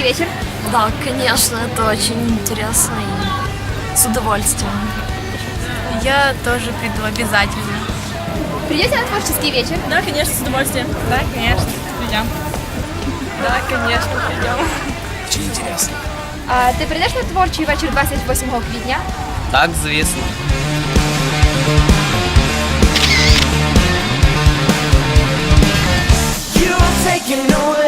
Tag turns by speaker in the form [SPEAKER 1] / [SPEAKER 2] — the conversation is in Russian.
[SPEAKER 1] Творческий вечер?
[SPEAKER 2] Да, конечно, это очень интересно и с удовольствием.
[SPEAKER 3] Я тоже приду обязательно.
[SPEAKER 1] Придете на творческий вечер?
[SPEAKER 3] Да, конечно, с удовольствием. Да, конечно, придем. Да, конечно, придем.
[SPEAKER 4] Очень интересно.
[SPEAKER 1] А ти прийдеш на творчий вечер 28 квітня?
[SPEAKER 4] Так, звісно. You taking away